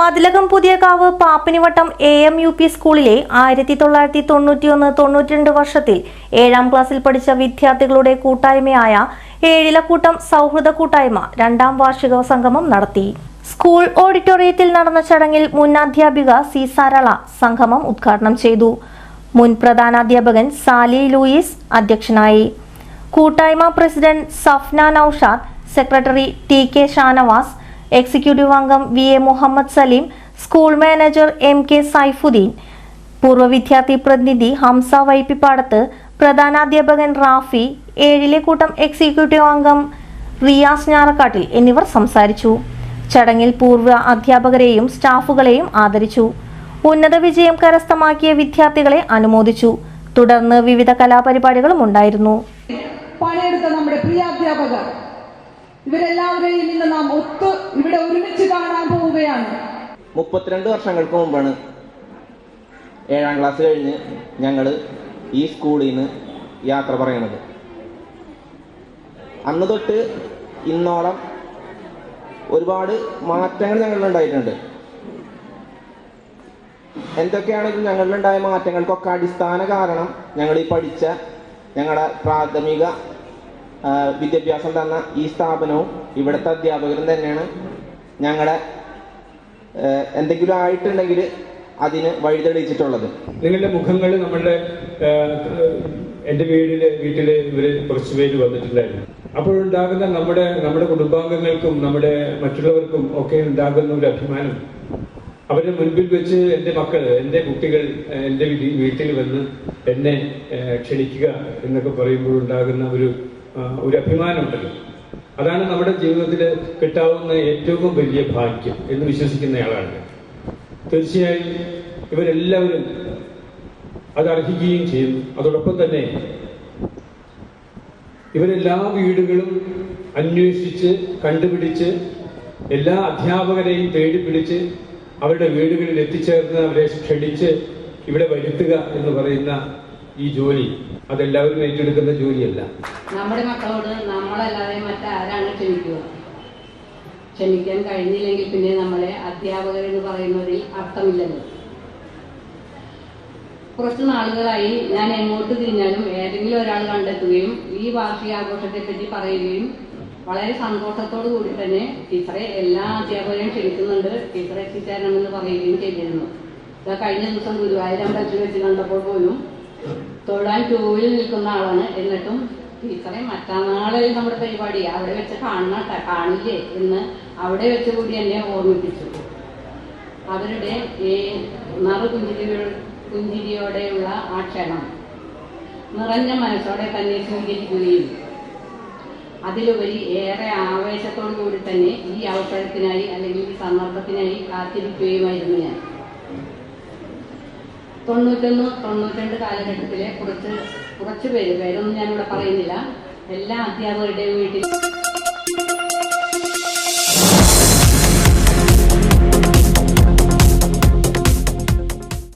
Mathilakam Puthiyakavu Pappinivattam A M U P സ്കൂളിലെ ആയിരത്തി തൊള്ളായിരത്തി തൊണ്ണൂറ്റിയൊന്ന് തൊണ്ണൂറ്റിരണ്ട് വർഷത്തിൽ ഏഴാം ക്ലാസ്സിൽ പഠിച്ച വിദ്യാർത്ഥികളുടെ കൂട്ടായ്മയായ ഏഴിലക്കൂട്ടം സൗഹൃദ കൂട്ടായ്മ രണ്ടാം വാർഷിക സംഗമം നടത്തി. സ്കൂൾ ഓഡിറ്റോറിയത്തിൽ നടന്ന ചടങ്ങിൽ മുൻ അധ്യാപിക സി സരള സംഗമം ഉദ്ഘാടനം ചെയ്തു. മുൻ പ്രധാനാധ്യാപകൻ സാലി ലൂയിസ് അധ്യക്ഷനായി. കൂട്ടായ്മ president Safna Noushad secretary T K Shanavas executive അംഗം V A Muhammad Saleem school manager M K Saifuddin പൂർവ വിദ്യാർത്ഥി പ്രതിനിധി ഹംസ വൈപ്പിപ്പാടത്ത് പ്രധാനാധ്യാപകൻ റാഫി ഏഴിലെ കൂട്ടം എക്സിക്യൂട്ടീവ് അംഗം റിയാസ് ഞാറക്കാട്ടിൽ എന്നിവർ സംസാരിച്ചു. ചടങ്ങിൽ പൂർവ അധ്യാപകരെയും സ്റ്റാഫുകളെയും ആദരിച്ചു. ഉന്നത വിജയം കരസ്ഥമാക്കിയ വിദ്യാർത്ഥികളെ അനുമോദിച്ചു. തുടർന്ന് വിവിധ കലാപരിപാടികളും ഉണ്ടായിരുന്നു. പണിയെടുത്ത നമ്മുടെ പ്രിയ അധ്യാപകർ ഇവരെല്ലാവരെയും ഇന്ന് നാം ഒത്ത് ഇവിടെ ഒരുമിച്ച് കാണാൻ പോവുകയാണ്. മുപ്പത്തിരണ്ട് വർഷങ്ങൾക്ക് മുമ്പാണ് ഏഴാം ക്ലാസ് കഴിഞ്ഞ് ഞങ്ങൾ ഈ സ്കൂളിൽ നിന്ന് യാത്ര പറയണത് അന്ന് തൊട്ട് ഇന്നോളം ഒരുപാട് മാറ്റങ്ങൾ ഞങ്ങളിലുണ്ടായിട്ടുണ്ട് എന്തൊക്കെയാണെങ്കിലും ഞങ്ങളിലുണ്ടായ മാറ്റങ്ങൾക്കൊക്കെ അടിസ്ഥാന കാരണം ഞങ്ങൾ ഈ പഠിച്ച ഞങ്ങളുടെ പ്രാഥമിക വിദ്യാഭ്യാസം തന്ന ഈ സ്ഥാപനവും ഇവിടുത്തെ അധ്യാപകരും തന്നെയാണ്. ഞങ്ങളുടെ എന്തെങ്കിലും ആയിട്ടുണ്ടെങ്കിൽ അതിന് വഴിതെളിയിച്ചിട്ടുള്ളത്. നിങ്ങളുടെ മുഖങ്ങൾ നമ്മളുടെ എന്റെ വീടിൽ വീട്ടിൽ ഇവർ കുറച്ച് പേര് വന്നിട്ടുണ്ടായിരുന്നു. അപ്പോഴുണ്ടാകുന്ന നമ്മുടെ നമ്മുടെ കുടുംബാംഗങ്ങൾക്കും നമ്മുടെ മറ്റുള്ളവർക്കും ഒക്കെ ഉണ്ടാകുന്ന ഒരു അഭിമാനം. അവരുടെ മുൻപിൽ വെച്ച് എന്റെ മക്കൾ എന്റെ കുട്ടികൾ എന്റെ വീട്ടിൽ വന്ന് എന്നെ ക്ഷണിക്കുക എന്നൊക്കെ പറയുമ്പോഴുണ്ടാകുന്ന ഒരു ആ, ഒരു അഭിമാനമുണ്ടല്ലോ അതാണ് നമ്മുടെ ജീവിതത്തിൽ കിട്ടാവുന്ന ഏറ്റവും വലിയ ഭാഗ്യം എന്ന് വിശ്വസിക്കുന്നയാളാണ്. തീർച്ചയായും ഇവരെല്ലാവരും അത് അർഹിക്കുകയും ചെയ്യുന്നു അതോടൊപ്പം തന്നെ ഇവരെല്ലാ വീടുകളും അന്വേഷിച്ച് കണ്ടുപിടിച്ച് എല്ലാ അധ്യാപകരെയും തേടിപ്പിടിച്ച് അവരുടെ വീടുകളിൽ എത്തിച്ചേർന്ന് അവരെ ക്ഷണിച്ച് ഇവിടെ വരുത്തുക എന്ന് പറയുന്ന ഈ ജോലി. അതെല്ലാവരും ഏറ്റെടുക്കുന്ന ജോലിയല്ല. നമ്മുടെ മക്കളോട് നമ്മളല്ലാതെ മറ്റാരാണ് ക്ഷമിക്കുക? ക്ഷമിക്കാൻ കഴിഞ്ഞില്ലെങ്കിൽ പിന്നെ നമ്മളെ അധ്യാപകർ എന്ന് പറയുന്നതിൽ അർത്ഥമില്ലല്ലോ. കുറച്ച് നാളുകളായി ഞാൻ എങ്ങോട്ട് തിരിഞ്ഞാലും ഏതെങ്കിലും ഒരാൾ കണ്ടെത്തുകയും ഈ വാർഷികാഘോഷത്തെ പറ്റി പറയുകയും വളരെ സന്തോഷത്തോടു കൂടി തന്നെ ടീച്ചറെ എല്ലാ അധ്യാപകരെയും ക്ഷണിക്കുന്നുണ്ട്. ടീച്ചറെ എത്തിച്ചേരണമെന്ന് പറയുകയും ചെയ്തിരുന്നു. കഴിഞ്ഞ ദിവസം ഗുരുവായൂർ അമ്പലത്തിൽ വെച്ച് കണ്ടപ്പോൾ പോലും തൊഴാൻ ക്യൂവിൽ നിൽക്കുന്ന ആളാണ്. എന്നിട്ടും ടീച്ചറെ മറ്റന്നാളിൽ നമ്മുടെ പരിപാടി. അവിടെ വെച്ച് കാണണ കാണില്ലേ എന്ന് അവിടെ വെച്ച് കൂടി എന്നെ ഓർമ്മിപ്പിച്ചു. അവരുടെ ഈ നറു പുഞ്ചിരി പുഞ്ചിരിയോടെയുള്ള ആ ക്ഷണം നിറഞ്ഞ മനസ്സോടെ തന്നെ സ്വീകരിക്കുകയും അതിലുപരി ഏറെ ആവേശത്തോടു കൂടി തന്നെ ഈ അവസരത്തിനായി അല്ലെങ്കിൽ ഈ സന്ദർഭത്തിനായി കാത്തിരിക്കുകയുമായിരുന്നു ഞാൻ. തൊണ്ണൂറ്റൊന്ന് തൊണ്ണൂറ്റിരണ്ട് കാലഘട്ടത്തിലെ കുറച്ച് കുറച്ച് പേര്. പേരൊന്നും ഞാനിവിടെ പറയുന്നില്ല. എല്ലാ അധ്യാപകരുടെയും വീട്ടിൽ